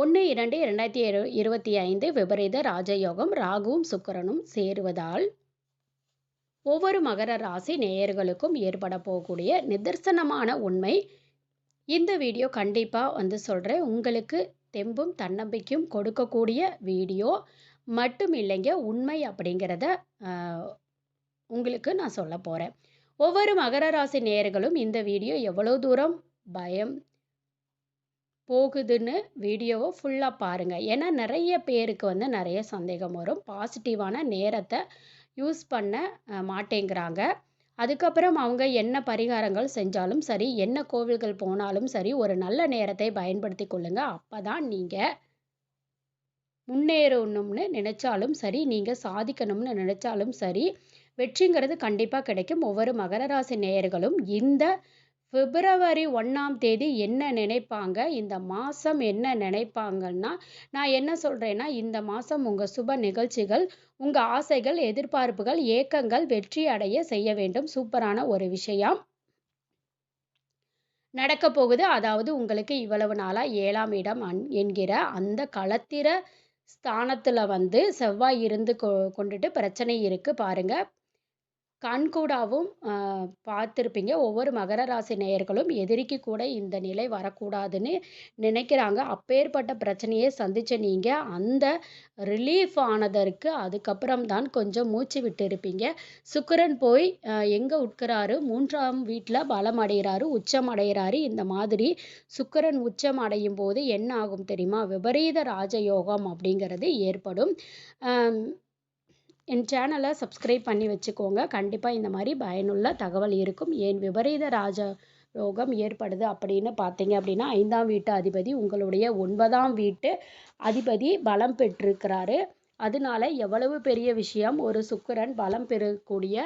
ஒன்று இரண்டு இரண்டாயிரத்தி இரு இருபத்தி ஐந்து விபரீத ராஜயோகம் ராகுவும் சுக்கிரனும் சேருவதால் ஒவ்வொரு மகர ராசி நேயர்களுக்கும் ஏற்பட போகக்கூடிய நிதர்சனமான உண்மை. இந்த வீடியோ கண்டிப்பாக வந்து சொல்கிறேன் உங்களுக்கு தெம்பும் தன்னம்பிக்கையும் கொடுக்கக்கூடிய வீடியோ. மட்டும் இல்லைங்க உண்மை அப்படிங்கிறத உங்களுக்கு நான் சொல்ல போகிறேன் ஒவ்வொரு மகர ராசி நேயர்களும் இந்த வீடியோ எவ்வளோ தூரம்? பயம் போகுதுன்னு வீடியோவை ஃபுல்லாக பாருங்கள் ஏன்னா நிறைய பேருக்கு வந்து நிறைய சந்தேகம் வரும். பாசிட்டிவான நேரத்தை யூஸ் பண்ண மாட்டேங்கிறாங்க. அதுக்கப்புறம் அவங்க என்ன பரிகாரங்கள் செஞ்சாலும் சரி என்ன கோவில்கள் போனாலும் சரி ஒரு நல்ல நேரத்தை பயன்படுத்தி கொள்ளுங்க. அப்போ தான் நீங்கள் முன்னேறணும்னு நினச்சாலும் சரி நீங்கள் சாதிக்கணும்னு நினச்சாலும் சரி வெற்றிங்கிறது கண்டிப்பாக கிடைக்கும். ஒவ்வொரு மகர ராசி நேயர்களும் இந்த பிப்ரவரி ஒன்றாம் தேதி என்ன நினைப்பாங்க? இந்த மாதம் என்ன நினைப்பாங்கன்னா நான் என்ன சொல்கிறேன்னா இந்த மாதம் உங்கள் சுப நிகழ்ச்சிகள் உங்கள் ஆசைகள் எதிர்பார்ப்புகள் ஏக்கங்கள் வெற்றி அடைய செய்ய வேண்டும். சூப்பரான ஒரு விஷயம். நடக்க போகுது. அதாவது உங்களுக்கு இவ்வளவு நாளாக ஏழாம் இடம் அன் என்கிற அந்த களத்திர ஸ்தானத்தில் வந்து செவ்வாய் இருந்து கொ கொண்டுட்டு பிரச்சனை இருக்குது பாருங்கள் கண்கூடாவும் பார்த்துருப்பீங்க. ஒவ்வொரு மகர ராசி நேயர்களும் எதிரிக்கு கூட இந்த நிலை வரக்கூடாதுன்னு நினைக்கிறாங்க. அப்பேற்பட்ட பிரச்சனையை சந்திச்ச நீங்கள் அந்த ரிலீஃப் ஆனதற்கு அதுக்கப்புறம் தான் கொஞ்சம் மூச்சு விட்டு இருப்பீங்க சுக்கிரன் போய் எங்கே உட்கிறாரு? மூன்றாம் வீட்டில் பலம் அடைகிறாரு உச்சம் அடைகிறாரு. இந்த மாதிரி சுக்கிரன் உச்சம் அடையும் போது என்ன ஆகும் தெரியுமா? விபரீத ராஜயோகம் அப்படிங்கிறது ஏற்படும். என் சேனலை சப்ஸ்கிரைப் பண்ணி வச்சுக்கோங்க. கண்டிப்பாக இந்த மாதிரி பயனுள்ள தகவல் இருக்கும். ஏன் விபரீத ராஜ ரோகம் ஏற்படுது அப்படின்னு பார்த்தீங்க அப்படின்னா ஐந்தாம் வீட்டு அதிபதி உங்களுடைய ஒன்பதாம் வீட்டு அதிபதி பலம் பெற்றிருக்கிறாரு. அதனால எவ்வளவு பெரிய விஷயம்? ஒரு சுக்கிரன் பலம் பெறக்கூடிய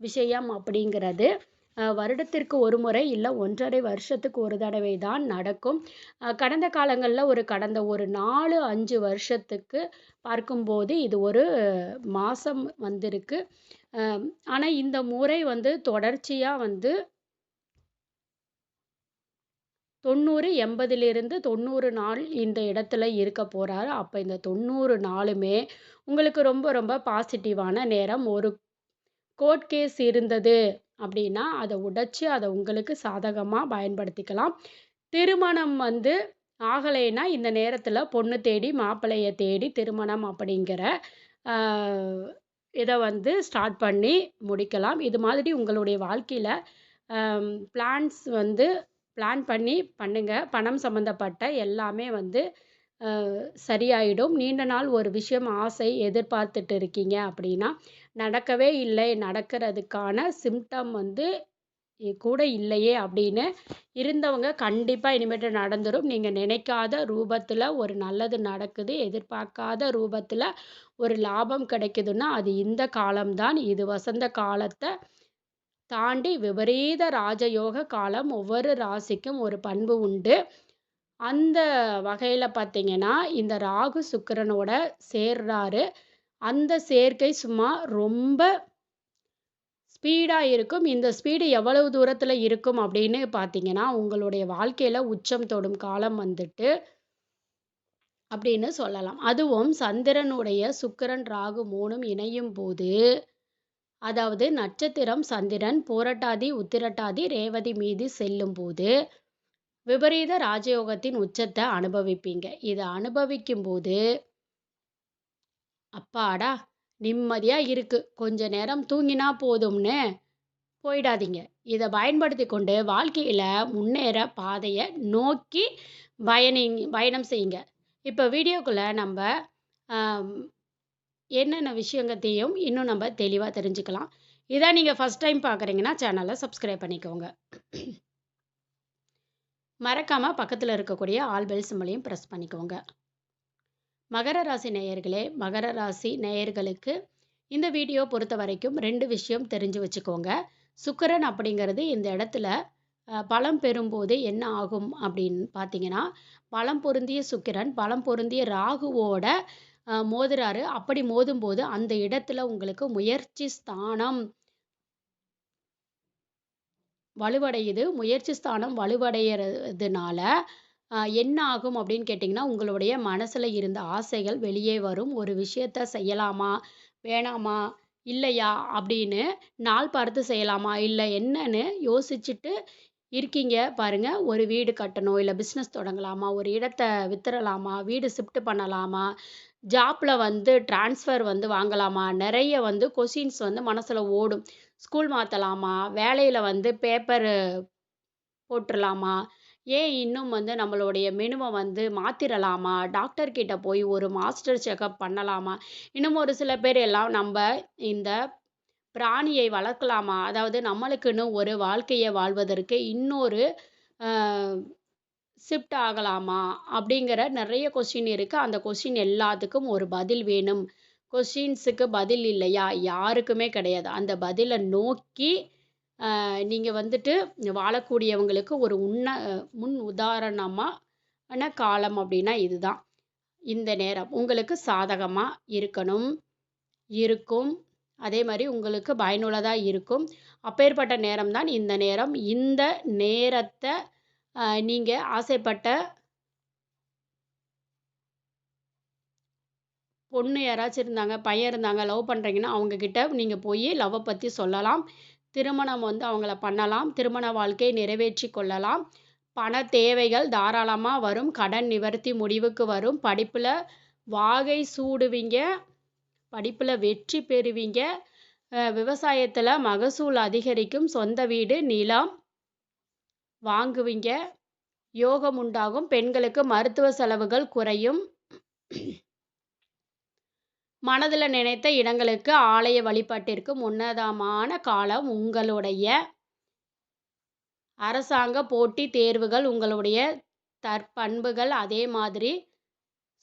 விஷயம் அப்படிங்கிறது. வருடத்திற்கு ஒரு முறை இல்லை ஒன்றரை வருஷத்துக்கு ஒரு தடவை தான் நடக்கும். கடந்த காலங்களில் ஒரு கடந்த ஒரு நாலு அஞ்சு வருஷத்துக்கு பார்க்கும்போது இது ஒரு மாதம் வந்திருக்கு. ஆனால் இந்த முறை வந்து தொடர்ச்சியாக வந்து தொண்ணூறு எண்பதிலிருந்து தொண்ணூறு நாள் இந்த இடத்துல இருக்க போகிறாரு அப்போ இந்த தொண்ணூறு நாளுமே உங்களுக்கு ரொம்ப ரொம்ப பாசிட்டிவான நேரம். ஒரு கோர்ட் கேஸ் இருந்தது. அப்படின்னா அதை உடைச்சி அதை உங்களுக்கு சாதகமாக பயன்படுத்திக்கலாம். திருமணம் வந்து ஆகலைன்னா இந்த நேரத்தில் பொண்ணு தேடி மாப்பிள்ளையை தேடி திருமணம் அப்படிங்கிற இதை வந்து ஸ்டார்ட் பண்ணி முடிக்கலாம். இது மாதிரி உங்களுடைய வாழ்க்கையில் பிளான்ஸ் வந்து பிளான் பண்ணி பண்ணுங்கள் பணம் சம்மந்தப்பட்ட எல்லாமே வந்து சரியாயிடும். நீண்ட நாள் ஒரு விஷயம் ஆசை எதிர்பார்த்துட்டு இருக்கீங்க அப்படின்னா நடக்கவே இல்லை. நடக்கிறதுக்கான சிம்டம் வந்து கூட இல்லையே அப்படின்னு இருந்தவங்க கண்டிப்பாக இனிமேட்டு நடந்துடும் நீங்கள் நினைக்காத ரூபத்தில் ஒரு நல்லது நடக்குது எதிர்பார்க்காத ரூபத்தில் ஒரு லாபம் கிடைக்குதுன்னா அது இந்த காலம்தான். இது வசந்த காலத்தை தாண்டி விபரீத ராஜயோக காலம். ஒவ்வொரு ராசிக்கும் ஒரு பண்பு உண்டு. அந்த வகையில் பார்த்தீங்கன்னா இந்த ராகு சுக்கிரனோட சேர்றாரு. அந்த சேர்க்கை சும்மா ரொம்ப ஸ்பீடாக இருக்கும். இந்த ஸ்பீடு எவ்வளவு தூரத்தில் இருக்கும் அப்படின்னு பார்த்தீங்கன்னா உங்களுடைய வாழ்க்கையில் உச்சம் தொடும் காலம் வந்துட்டு அப்படின்னு சொல்லலாம். அதுவும் சந்திரனுடைய சுக்கிரன் ராகு மூணும் இணையும் போது அதாவது நட்சத்திரம் சந்திரன் போரட்டாதி உத்திரட்டாதி ரேவதி மீது செல்லும் போது விபரீத ராஜயோகத்தின் உச்சத்தை அனுபவிப்பீங்க. இதை அனுபவிக்கும் போது அப்பாடா நிம்மதியா இருக்கு. கொஞ்ச நேரம் தூங்கினா போதும்னு போயிடாதீங்க. இதை பயன்படுத்தி கொண்டு வாழ்க்கையில முன்னேற பாதையை நோக்கி பயணி பயணம் செய்யுங்க. இப்போ வீடியோக்குள்ள நம்ம என்னென்ன விஷயங்கத்தையும் இன்னும் நம்ம தெளிவாக தெரிஞ்சுக்கலாம். இதான் நீங்கள் ஃபஸ்ட் டைம் பார்க்குறீங்கன்னா சேனலை சப்ஸ்கிரைப் பண்ணிக்கோங்க. மறக்காமல் பக்கத்தில் இருக்கக்கூடிய ஆல் பெல் சிம்மலையும் ப்ரெஸ் பண்ணிக்கோங்க. மகர ராசி நேயர்களே மகர ராசி நேயர்களுக்கு இந்த வீடியோ பொறுத்த வரைக்கும் ரெண்டு விஷயம் தெரிஞ்சு வச்சுக்கோங்க. சுக்கிரன் அப்படிங்கிறது இந்த இடத்துல பலம் பெறும்போது என்ன ஆகும் அப்படின்னு பார்த்தீங்கன்னா பலம் பொருந்திய சுக்கிரன் பலம் பொருந்திய ராகுவோட மோதுறாரு. அப்படி மோதும்போது அந்த இடத்துல உங்களுக்கு முயற்சி ஸ்தானம் வலுவடையுது முயற்சி ஸ்தானம் வலுவடைகிறதுனால என்ன ஆகும் அப்படின்னு கேட்டிங்கன்னா, உங்களுடைய மனசில் இருந்த ஆசைகள் வெளியே வரும். ஒரு விஷயத்த செய்யலாமா? வேணாமா? இல்லையா? அப்படின்னு நாள் பார்த்து செய்யலாமா? இல்லை என்னன்னு யோசிச்சுட்டு இருக்கீங்க பாருங்க. ஒரு வீடு கட்டணும், இல்லை பிஸ்னஸ் தொடங்கலாமா? ஒரு இடத்தை வித்துறலாமா? வீடு ஷிஃப்ட் பண்ணலாமா? ஜாப்பில் வந்து ட்ரான்ஸ்ஃபர் வந்து வாங்கலாமா? நிறைய வந்து கொஷின்ஸ் வந்து மனசில் ஓடும். ஸ்கூல் மாற்றலாமா வேலையில் வந்து பேப்பரு போட்டுறலாமா? ஏன் இன்னும் வந்து நம்மளுடைய மெனுவை வந்து மாத்திரலாமா? டாக்டர்கிட்ட போய் ஒரு மாஸ்டர் செக்கப் பண்ணலாமா? இன்னும் ஒரு சில பேர் எல்லாம் நம்ம இந்த பிராணியை வளர்க்கலாமா? அதாவது நம்மளுக்குன்னு ஒரு வாழ்க்கையை வாழ்வதற்கு இன்னொரு ஷிஃப்ட் ஆகலாமா? அப்படிங்கிற நிறைய கொஸ்டின் இருக்குது அந்த கொஸ்டின் எல்லாத்துக்கும் ஒரு பதில் வேணும். கொஷின்ஸுக்கு பதில் இல்லையா? யாருக்குமே கிடையாது. அந்த பதிலை நோக்கி நீங்கள் வந்துட்டு வாழக்கூடியவங்களுக்கு ஒரு உன்ன முன் உதாரணமான காலம் அப்படின்னா இதுதான். இந்த நேரம் உங்களுக்கு சாதகமாக இருக்கணும். இருக்கும். அதே மாதிரி உங்களுக்கு பயனுள்ளதாக இருக்கும். அப்பேற்பட்ட நேரம் தான் இந்த நேரம். இந்த நேரத்தை நீங்கள் ஆசைப்பட்ட பொண்ணு யாராச்சும் இருந்தாங்க, பையன் இருந்தாங்க, லவ் பண்ணுறீங்கன்னா அவங்கக்கிட்ட நீங்கள் போய் லவ்வை பற்றி சொல்லலாம். திருமணம் வந்து அவங்கள பண்ணலாம். திருமண வாழ்க்கையை நிறைவேற்றி கொள்ளலாம். பண தேவைகள் தாராளமாக வரும். கடன் நிவர்த்தி முடிவுக்கு வரும். படிப்பில் வாகை சூடுவீங்க. படிப்பில் வெற்றி பெறுவீங்க. விவசாயத்தில் மகசூல் அதிகரிக்கும். சொந்த வீடு, நிலம் வாங்குவீங்க. யோகம் உண்டாகும். பெண்களுக்கு மருத்துவ செலவுகள் குறையும். மனதில் நினைத்த இடங்களுக்கு ஆலய வழிபாட்டிற்கு முன்னதமான காலம். உங்களுடைய அரசாங்க போட்டி தேர்வுகள், உங்களுடைய தற்பண்புகள், அதே மாதிரி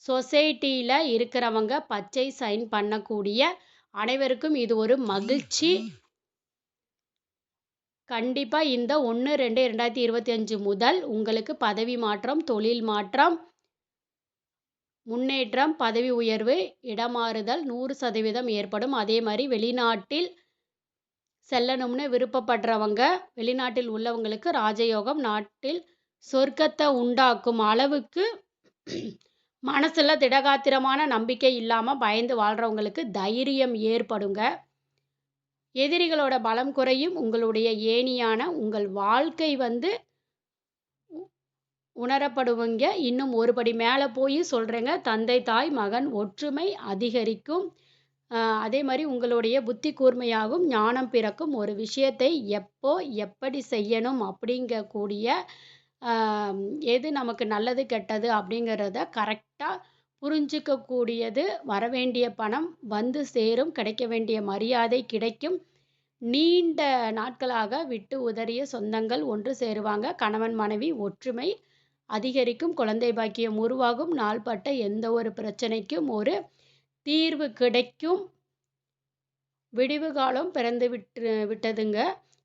சொசைட்டியில் இருக்கிறவங்க பச்சை சைன் பண்ணக்கூடிய அனைவருக்கும் இது ஒரு மகிழ்ச்சி. கண்டிப்பாக இந்த 1/2/2025 முதல் உங்களுக்கு பதவி மாற்றம், தொழில் மாற்றம், முன்னேற்றம், பதவி உயர்வு, இடமாறுதல் 100% ஏற்படும். அதே மாதிரி வெளிநாட்டில் செல்லணும்னு விருப்பப்படுறவங்க, வெளிநாட்டில் உள்ளவங்களுக்கு ராஜயோகம். நாட்டில் சொர்க்கத்தை உண்டாக்கும் அளவுக்கு மனசில் திடகாத்திரமான நம்பிக்கை இல்லாமல் பயந்து வாழ்றவங்களுக்கு தைரியம் ஏற்படுங்க. எதிரிகளோட பலம் குறையும். உங்களுடைய ஏணியான உங்கள் வாழ்க்கை வந்து உணரப்படுவங்க இன்னும் ஒரு படி போய் சொல்கிறேங்க தந்தை, தாய், மகன் ஒற்றுமை அதிகரிக்கும். அதே மாதிரி உங்களுடைய புத்தி கூர்மையாகும். ஞானம் பிறக்கும். ஒரு விஷயத்தை எப்போ, எப்படி செய்யணும் அப்படிங்கக்கூடிய எது நமக்கு நல்லது, கெட்டது அப்படிங்கிறத கரெக்டாக புரிஞ்சுக்கக்கூடியது. வரவேண்டிய பணம் வந்து சேரும். கிடைக்க வேண்டிய மரியாதை கிடைக்கும். நீண்ட நாட்களாக விட்டு உதறிய சொந்தங்கள் ஒன்று சேருவாங்க. கணவன், மனைவி ஒற்றுமை அதிகரிக்கும். குழந்தை பாக்கியம் உருவாகும். நாள்பட்ட எந்த ஒரு பிரச்சனைக்கும் ஒரு தீர்வு கிடைக்கும். விடிவு காலம் பிறந்து விட்டு விட்டதுங்க.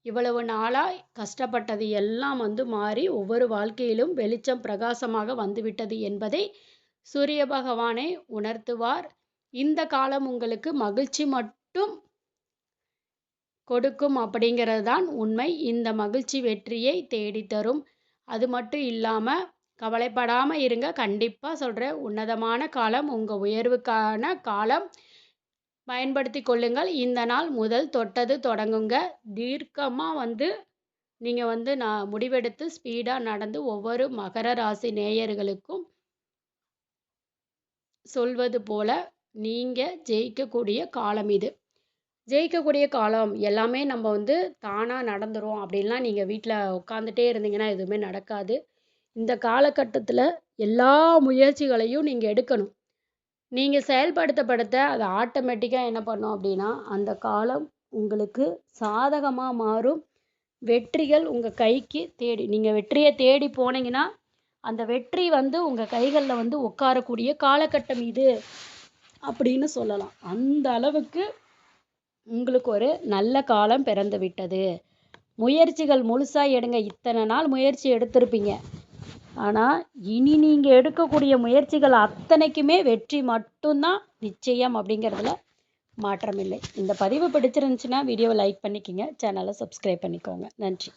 இவ்வளவு நாளாக கஷ்டப்பட்டது எல்லாம் வந்து மாறி ஒவ்வொரு வாழ்க்கையிலும் வெளிச்சம் பிரகாசமாக வந்துவிட்டது என்பதை சூரிய பகவானை உணர்த்துவார். இந்த காலம் உங்களுக்கு மகிழ்ச்சி மட்டும் கொடுக்கும் அப்படிங்கிறது தான் உண்மை. இந்த மகிழ்ச்சி வெற்றியை தேடித்தரும் அது மட்டும் இல்லாமல் கவலைப்படாமல் இருங்க. கண்டிப்பாக சொல்கிறேன் உன்னதமான காலம். உங்கள் உயர்வுக்கான காலம். பயன்படுத்தி கொள்ளுங்கள். இந்த நாள் முதல் தொட்டது தொடங்குங்க. தீர்க்கமாக வந்து நீங்கள் வந்து நான் முடிவெடுத்து ஸ்பீடாக நடந்து ஒவ்வொரு மகர ராசி நேயர்களுக்கும் சொல்வது போல நீங்கள் ஜெயிக்கக்கூடிய காலம் இது. ஜெயிக்கக்கூடிய காலம். எல்லாமே நம்ம வந்து தானாக நடந்துரும் அப்படின்லாம் நீங்கள் வீட்டில் உட்காந்துட்டே இருந்தீங்கன்னா எதுவுமே நடக்காது. இந்த காலகட்டத்தில் எல்லா முயற்சிகளையும் நீங்கள் எடுக்கணும். நீங்கள் செயல்படுத்தப்படுத்த அது ஆட்டோமேட்டிக்காக என்ன பண்ணும் அப்படின்னா, அந்த காலம் உங்களுக்கு சாதகமாக மாறும். வெற்றிகள் உங்கள் கைக்கு தேடி நீங்கள் வெற்றியை தேடி போனீங்கன்னா, அந்த வெற்றி வந்து உங்கள் கைகளில் வந்து உட்காரக்கூடிய காலகட்டம் இது அப்படின்னு சொல்லலாம். அந்த அளவுக்கு உங்களுக்கு ஒரு நல்ல காலம் பிறந்து விட்டது. முயற்சிகள் முழுசாக எடுங்க. இத்தனை நாள் முயற்சி எடுத்திருப்பீங்க. ஆனால் இனி நீங்கள் எடுக்கக்கூடிய முயற்சிகள் அத்தனைக்குமே வெற்றி மட்டும்தான் நிச்சயம் அப்படிங்கிறதுல மாற்றமில்லை. இந்த பதிவு பிடிச்சிருந்துச்சுன்னா வீடியோவை லைக் பண்ணிக்கோங்க சேனலை சப்ஸ்கிரைப் பண்ணிக்கோங்க. நன்றி.